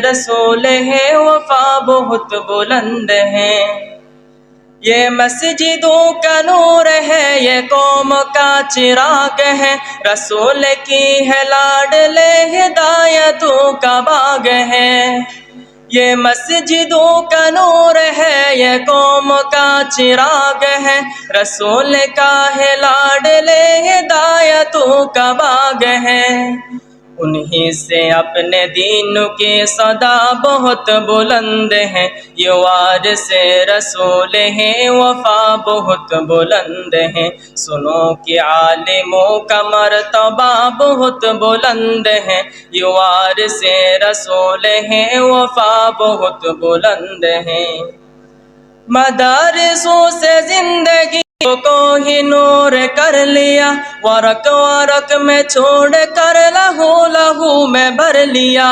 رسول ہے، وفا بہت بلند ہے۔ یہ مسجدوں کا نور ہے، یہ قوم کا چراغ ہے۔ رسول کی ہے لاڈ لے، ہدایتوں کا باغ ہے۔ یہ مسجدوں کا نور ہے، یہ قوم کا چراغ ہے۔ رسول کا ہے لاڈ لے، ہدایتوں کا باغ ہے۔ انہی سے اپنے دین کے صدا بہت بلند ہیں۔ یہ سے رسول ہیں، وفا بہت بلند ہیں۔ سنو کہ عالموں کا مرتبہ بہت بلند ہے یہ سے رسول ہیں، وفا بہت بلند ہیں۔ مدارسوں سے زندگی کو ہی نور کر لیا ورک ورک میں چھوڑ کر لہو لہو میں بھر لیا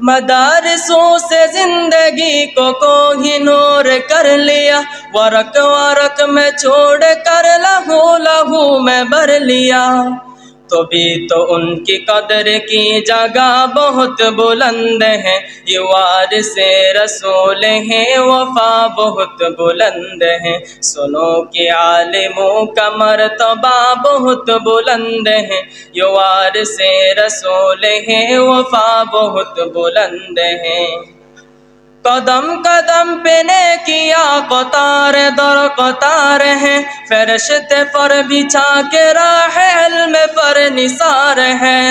مدارسوں سے زندگی کو کو ہی نور کر لیا ورک ورک میں چھوڑ کر لہو لہو میں بھر لیا تو بھی تو ان کی قدر کی جگہ بہت بلند ہے۔ یہ وارث رسول ہیں، وفا بہت بلند ہے۔ سنو کہ عالموں کا مرتبہ بہت بلند ہے۔ یہ وارث رسول ہیں، وفا بہت بلند ہے۔ قدم قدم پہ نے کیا قطار در قطار ہے فرشتے پر بچھا کے راہ علم پر نثار ہے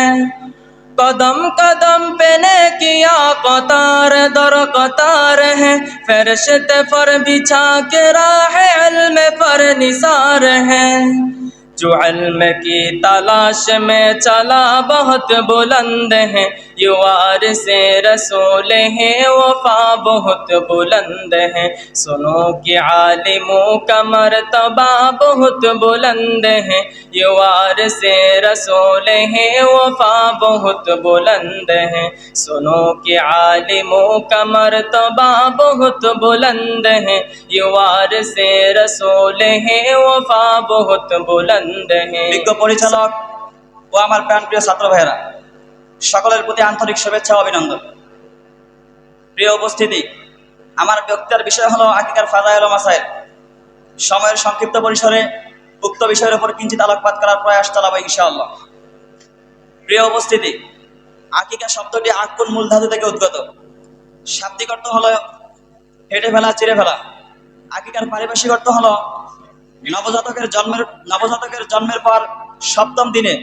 قدم قدم پہ نے کیا قطار در قطار ہے فرشتے پر بچھا کے راہ علم پر نثار ہے جو علم کی تلاش میں چلا بہت بلند ہے یہ وار سے رسول ہے وفا بہت بلند ہے سنو کہ عالموں کا مرتبہ بہت بلند ہے یہ وار سے رسول ہے وفا بہت بلند ہے سنو کہ عالموں کا مرتبہ بہت بلند ہے یہ وار سے رسول ہے وفا بہت بلند ہے وہ ہمارے پیان আমার প্রাণপ্রিয় ছাত্র ভাইরা সকলের প্রতি আন্তরিক শুভেচ্ছা অভিনন্দন। প্রিয় উপস্থিতি, আমার বক্তার বিষয় হলো আকিকার ও মাসাইল। সময়ের সংক্ষিপ্ত পরিসরে উক্ত বিষয়ের উপর কিঞ্চিত আলোকপাত করার প্রয়াস চালাবো ইনশাআল্লাহ। প্রিয় উপস্থিতি, আকিকা শব্দটি আকুন মূল থেকে উদ্গত। শাব্দিক অর্থ হলো হেঁটে ফেলা চিড়ে ফেলা। আকিকার পারিভাষিক অর্থ হলো নবজাতকের জন্মের নবজাতকের জন্মের পর সপ্তম দিনে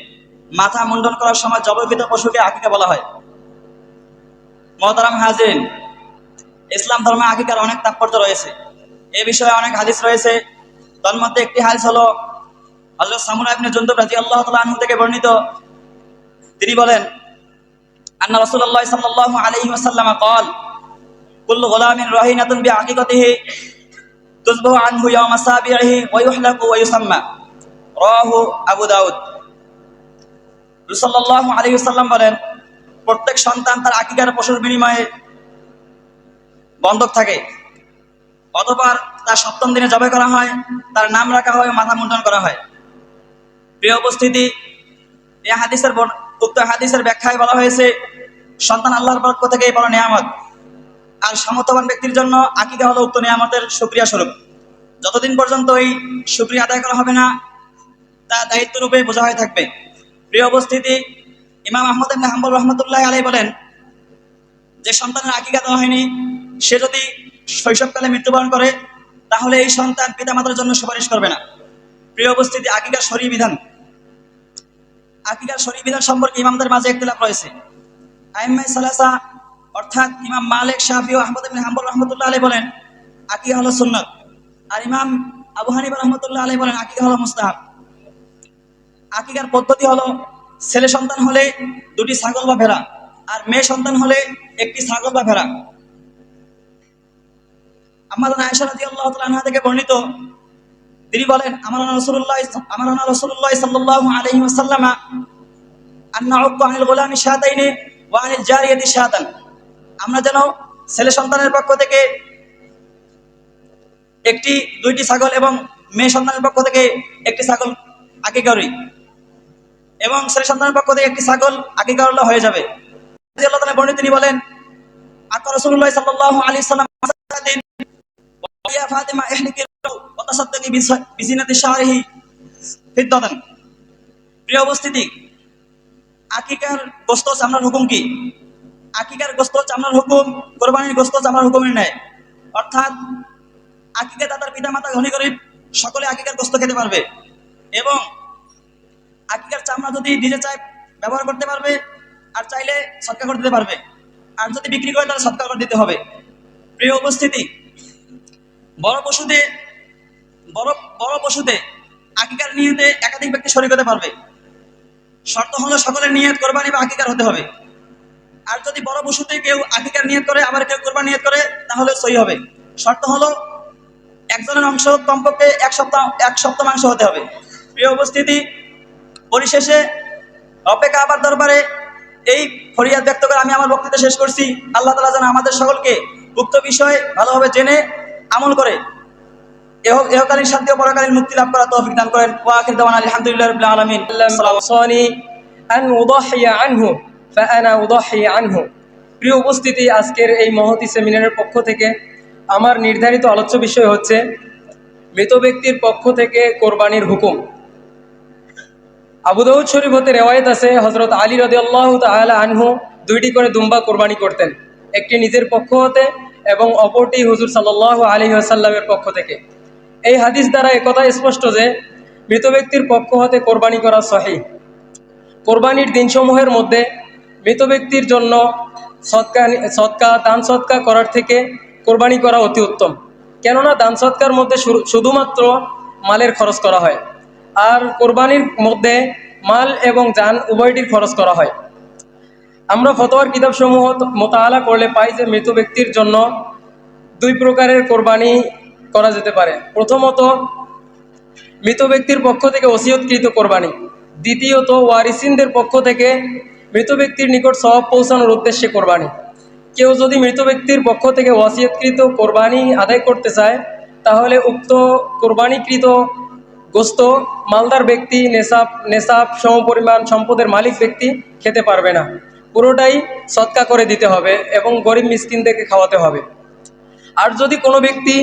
মাথা মুন্ডন করার সময় জবকৃত পশুকে আকিকা বলা হয় মহতারাম হাজিন ইসলাম ধর্মে আকিকার অনেক তাৎপর্য রয়েছে এ বিষয়ে অনেক হাদিস রয়েছে তন্মধ্যে একটি হাদিস হলো আল্লাহ সামুরা ইবনে জুনদুব রাদিয়াল্লাহু তাআলা আনহু থেকে বর্ণিত তিনি বলেন আন্না রাসূলুল্লাহ সাল্লাল্লাহু আলাইহি ওয়াসাল্লাম قال كل غلام رهينة بعقيقته تذبح عنه يوم سابعه ويحلق ويسمى رواه আবু দাউদ রসল্লাহ আলী সাল্লাম বলেন, প্রত্যেক সন্তান তার আকিকার পশুর বিনিময়ে বন্ধক থাকে। অতপর তার সপ্তম দিনে জবাই করা হয়, তার নাম রাখা হয়, মাথা মুন্ডন করা হয়। প্রিয় উপস্থিতি, এই হাদিসের উক্ত হাদিসের ব্যাখ্যায় বলা হয়েছে, সন্তান আল্লাহর পক্ষ থেকে বড় নিয়ামত। আর সামর্থ্যবান ব্যক্তির জন্য আকিকা হলো উক্ত নিয়ামতের সুক্রিয়া স্বরূপ। যতদিন পর্যন্ত এই সুক্রিয়া আদায় করা হবে না, তা দায়িত্ব রূপে বোঝা হয়ে থাকবে। প্রিয় উপস্থিতি, ইমাম আহমদ ইবনে রহমতুল্লাহ আলাই বলেন, যে সন্তানের আকিকা দেওয়া হয়নি, সে যদি শৈশবকালে মৃত্যুবরণ করে, তাহলে এই সন্তান পিতামাতার জন্য সুপারিশ করবে না। প্রিয় উপস্থিতি আকিকার শরী বিধান। আকিকার শরী বিধান সম্পর্কে ইমামদের মাঝে একতলাপ রয়েছে। আইম্মাই সালাসা, অর্থাৎ ইমাম মালিক, শাফি ও আহমদ ইবনে রহমতুল্লাহ আলাই বলেন, আকিকা হলো সুন্নত। আর ইমাম আবু হানিফা রহমতুল্লাহ আলাই বলেন, আকিকা হলো মুস্তাহাব। আকিকার পদ্ধতি হলো, ছেলে সন্তান হলে দুটি ছাগল বা ভেড়া, আর মেয়ে সন্তান হলে একটি ছাগল বা ভেড়া। আমাদের আয়েশা রাদিয়াল্লাহু তাআলা আনহা থেকে বর্ণিত, তিনি বলেন আমার রাসূলুল্লাহ আমার রাসূলুল্লাহ সাল্লাল্লাহু আলাইহি ওয়াসাল্লাম, আন্না আনিল গোলামি শাতাইনি ওয়া আনিল জারিয়াতি শাতান আমরা যেন ছেলে সন্তানের পক্ষ থেকে একটি, দুইটি ছাগল এবং মেয়ে সন্তানের পক্ষ থেকে একটি ছাগল আগে এবং ছেলে সন্তানের পক্ষ থেকে একটি ছাগল আগে করলে হয়ে যাবে। বর্ণিত তিনি বলেন প্রিয় গোস্ত হুকুম কি? গোস্ত হুকুম, কোরবানির গোস্ত ন্যায়। অর্থাৎ দাদার সকলে আকিকার গোস্ত খেতে পারবে। এবং আকিকার চামড়া যদি নিজে চায়, ব্যবহার করতে পারবে, আর চাইলে সৎকার করে দিতে পারবে। আর যদি বিক্রি করে, তাহলে সৎকার করে দিতে হবে। প্রিয় উপস্থিতি, বড় পশুতে, বড় বড় পশুতে আকিকার নিয়তে একাধিক ব্যক্তি শরীর হতে পারবে। শর্ত হলো সকলের নিয়ত কোরবানি বা আকিকার হতে হবে। আর যদি বড় পশুতে কেউ আকিকার নিয়ত করে, আবার কেউ কোরবানি নিয়ত করে, তাহলে সই হবে। শর্ত হলো একজনের অংশ কমপক্ষে এক সপ্তাহ এক সপ্তাহ মাংস হতে হবে। প্রিয় উপস্থিতি পরিশেষে অপেক্ষা আবার দরবারে এই ফরিয়াদ ব্যক্ত করে আমি আমার বক্তৃতা শেষ করছি। আল্লাহ তালা যেন আমাদের সকলকে উক্ত বিষয় ভালোভাবে জেনে আমল করে। এহকালীন শান্তি ও পরকালীন মুক্তি লাভ করা তৌফিক দান করেন। ওয়া আখির দাওয়ানা আলহামদুলিল্লাহ রাব্বিল আলামিন। সালামসানি আন উদাহিয়া আনহু ফানা উদাহিয়া আনহু প্রিয় উপস্থিতি আজকের এই মহতি সেমিনারের পক্ষ থেকে আমার নির্ধারিত আলোচ্য বিষয় হচ্ছে মৃত ব্যক্তির পক্ষ থেকে কোরবানির হুকুম। আবু দাউদ শরীফ হতে রেওয়ায়ত আছে হজরত আলী রদি আল্লাহ তালা আনহু দুইটি করে দুম্বা কোরবানি করতেন। একটি নিজের পক্ষ হতে এবং অপরটি হুজুর সাল্লাহ আলী আসাল্লামের পক্ষ থেকে। এই হাদিস দ্বারা একথা স্পষ্ট যে, মৃত ব্যক্তির পক্ষ হতে কোরবানি করা সহি কোরবানির দিনসমূহের মধ্যে মৃত ব্যক্তির জন্য সৎকা সৎকা, দান সৎকা করার থেকে কোরবানি করা অতি উত্তম। কেননা দান সৎকার মধ্যে শুধুমাত্র মালের খরচ করা হয়। আর কোরবানির মধ্যে মাল এবং যান উভয়টির খরচ করা হয়। আমরা ফতোয়ার কিতাবসমূহ মোতালা করলে পাই যে মৃত ব্যক্তির জন্য দুই প্রকারের কোরবানি করা যেতে পারে। প্রথমত, মৃত ব্যক্তির পক্ষ থেকে ওসিয়তকৃত কোরবানি। দ্বিতীয়ত, ওয়ারিসিনদের পক্ষ থেকে মৃত ব্যক্তির নিকট সব পৌঁছানোর উদ্দেশ্যে কোরবানি। কেউ যদি মৃত ব্যক্তির পক্ষ থেকে ওয়াসিয়তকৃত কোরবানি আদায় করতে চায়, তাহলে উক্ত কোরবানিকৃত গোস্ত, মালদার ব্যক্তি, নেশাব নেশাব সমপরিমাণ সম্পদের মালিক ব্যক্তি খেতে পারবে না। পুরোটাই সৎকা করে দিতে হবে এবং গরিব মিসকিনদেরকে খাওয়াতে হবে। আর যদি কোনো ব্যক্তি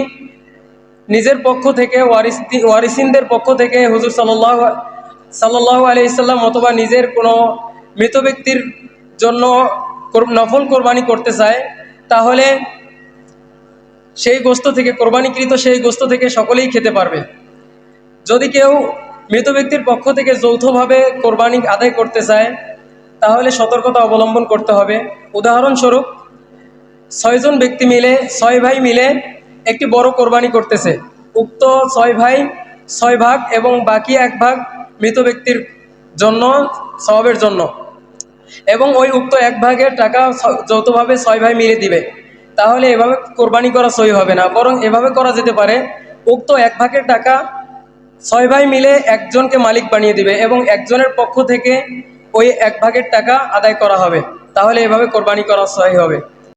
নিজের পক্ষ থেকে ওয়ারিস ওয়ারিসিনদের পক্ষ থেকে হুজুর সাল্লাহ সাল্লাহ আলাইসাল্লাম অথবা নিজের কোনো মৃত ব্যক্তির জন্য নফল কোরবানি করতে চায়, তাহলে সেই গোস্ত থেকে, কোরবানিকৃত সেই গোস্ত থেকে সকলেই খেতে পারবে। যদি কেউ মৃত ব্যক্তির পক্ষ থেকে যৌথভাবে কোরবানি আদায় করতে চায়, তাহলে সতর্কতা অবলম্বন করতে হবে। উদাহরণস্বরূপ, ছয়জন ব্যক্তি মিলে, ছয় ভাই মিলে একটি বড় কোরবানি করতেছে। উক্ত ছয় ভাই, ছয় ভাগ এবং বাকি এক ভাগ মৃত ব্যক্তির জন্য, স্বভাবের জন্য। এবং ওই উক্ত এক ভাগের টাকা যৌথভাবে ছয় ভাই মিলে দিবে। তাহলে এভাবে কোরবানি করা সই হবে না, বরং এভাবে করা যেতে পারে। উক্ত এক ভাগের টাকা ছয় ভাই মিলে একজনকে মালিক বানিয়ে দিবে এবং একজনের পক্ষ থেকে ওই এক ভাগের টাকা আদায় করা হবে। তাহলে এভাবে কোরবানি করা সহি হবে।